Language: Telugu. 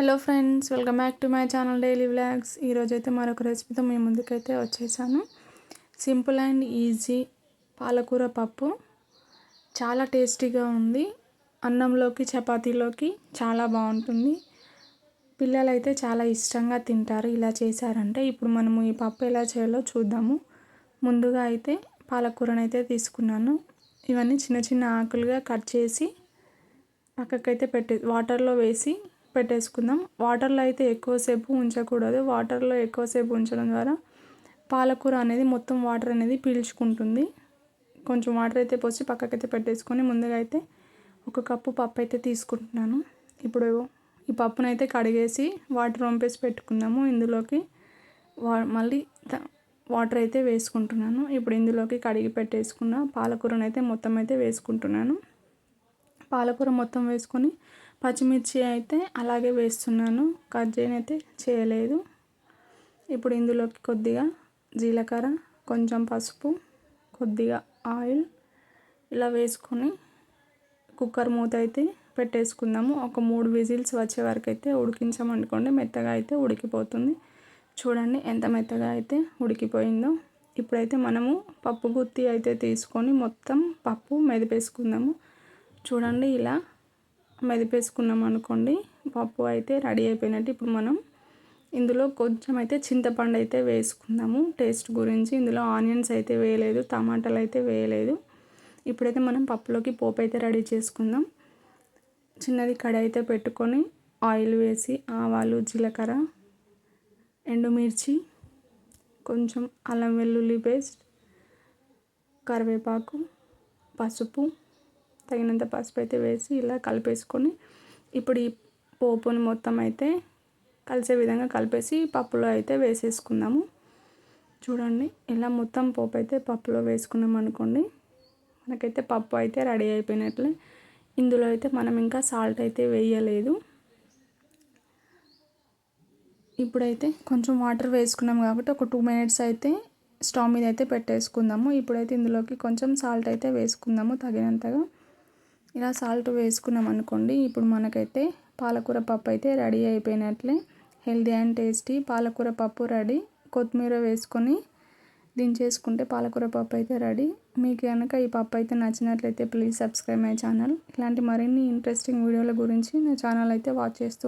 Hello friends welcome back to my channel daily vlogs. ఈరోజు అయితే మరొక రెసిపీతో మీ ముందుకైతే వచ్చేసాను. సింపుల్ అండ్ ఈజీ పాలకూర పప్పు. చాలా టేస్టీగా ఉంది. అన్నంలోకి చపాతీలోకి చాలా బాగుంటుంది. పిల్లలు అయితే చాలా ఇష్టంగా తింటారు ఇలా చేశారంటే. ఇప్పుడు మనము ఈ పప్పు ఎలా చేయాలో చూద్దాము. ముందుగా అయితే పాలకూరను అయితే తీసుకున్నాను. ఇవన్నీ చిన్న చిన్న ఆకులుగా కట్ చేసి పక్కకైతే పెట్టే వాటర్లో వేసి పెట్టేసుకుందాం. వాటర్లో అయితే ఎక్కువసేపు ఉంచకూడదు. వాటర్లో ఎక్కువసేపు ఉంచడం ద్వారా పాలకూర అనేది మొత్తం వాటర్ అనేది పీల్చుకుంటుంది. కొంచెం వాటర్ అయితే పోసి పక్కకైతే పెట్టేసుకొని ముందుగా అయితే ఒక కప్పు పప్పు అయితే తీసుకుంటున్నాను. ఇప్పుడు ఈ పప్పునైతే కడిగేసి వాటర్ వంపేసి పెట్టుకుందాము. ఇందులోకి వా మళ్ళీ వాటర్ అయితే వేసుకుంటున్నాను. ఇప్పుడు ఇందులోకి కడిగి పెట్టేసుకున్న పాలకూరను అయితే మొత్తం అయితే వేసుకుంటున్నాను. పాలకూర మొత్తం వేసుకొని పచ్చిమిర్చి అయితే అలాగే వేస్తున్నాను. కట్ చేయనైతే చేయలేదు. ఇప్పుడు ఇందులోకి కొద్దిగా జీలకర్ర కొంచెం పసుపు కొద్దిగా ఆయిల్ ఇలా వేసుకొని కుక్కర్ మూత అయితే పెట్టేసుకుందాము. ఒక మూడు విజిల్స్ వచ్చే వరకు అయితే ఉడికించమనుకోండి. మెత్తగా అయితే ఉడికిపోతుంది. చూడండి ఎంత మెత్తగా అయితే ఉడికిపోయిందో. ఇప్పుడైతే మనము పప్పు గుత్తి అయితే తీసుకొని మొత్తం పప్పు మెదిపేసుకుందాము. చూడండి ఇలా మెదిపేసుకున్నాం అనుకోండి పప్పు అయితే రెడీ అయిపోయినట్టు ఇప్పుడు మనం ఇందులో కొంచెం అయితే చింతపండు అయితే వేసుకుందాము. టేస్ట్ గురించి ఇందులో ఆనియన్స్ అయితే వేయలేదు టమాటాలు అయితే వేయలేదు. ఇప్పుడైతే మనం పప్పులోకి పోపు అయితే రెడీ చేసుకుందాం. చిన్నది కడాయి అయితే పెట్టుకొని ఆయిల్ వేసి ఆవాలు జీలకర్ర ఎండుమిర్చి కొంచెం అల్లం వెల్లుల్లి పేస్ట్ కరివేపాకు పసుపు తగినంత పసుపు అయితే వేసి ఇలా కలిపేసుకొని ఇప్పుడు ఈ పోపుని మొత్తం అయితే కలిసే విధంగా కలిపేసి పప్పులో అయితే వేసేసుకుందాము. చూడండి ఇలా మొత్తం పోపు అయితే పప్పులో వేసుకున్నాం అనుకోండి మనకైతే పప్పు అయితే రెడీ అయిపోయినట్లే. ఇందులో అయితే మనం ఇంకా సాల్ట్ అయితే వేయలేదు. ఇప్పుడైతే కొంచెం వాటర్ వేసుకున్నాం కాబట్టి ఒక టూ మినిట్స్ అయితే స్టవ్ మీద అయితే పెట్టేసుకుందాము. ఇప్పుడైతే ఇందులోకి కొంచెం సాల్ట్ అయితే వేసుకుందాము తగినంతగా. ఇలా సాల్ట్ వేసుకున్నాం అనుకోండి ఇప్పుడు మనకైతే పాలకూర పప్పు అయితే రెడీ అయిపోయినట్లే. హెల్దీ అండ్ టేస్టీ పాలకూర పప్పు రెడీ. కొత్తిమీర వేసుకొని దించేసుకుంటే పాలకూర పప్పు అయితే రెడీ. మీకు కనుక ఈ పప్పు అయితే నచ్చినట్లయితే ప్లీజ్ సబ్స్క్రైబ్ మై ఛానల్. ఇలాంటి మరిన్ని ఇంట్రెస్టింగ్ వీడియోల గురించి నా ఛానల్ అయితే వాచ్ చేస్తూ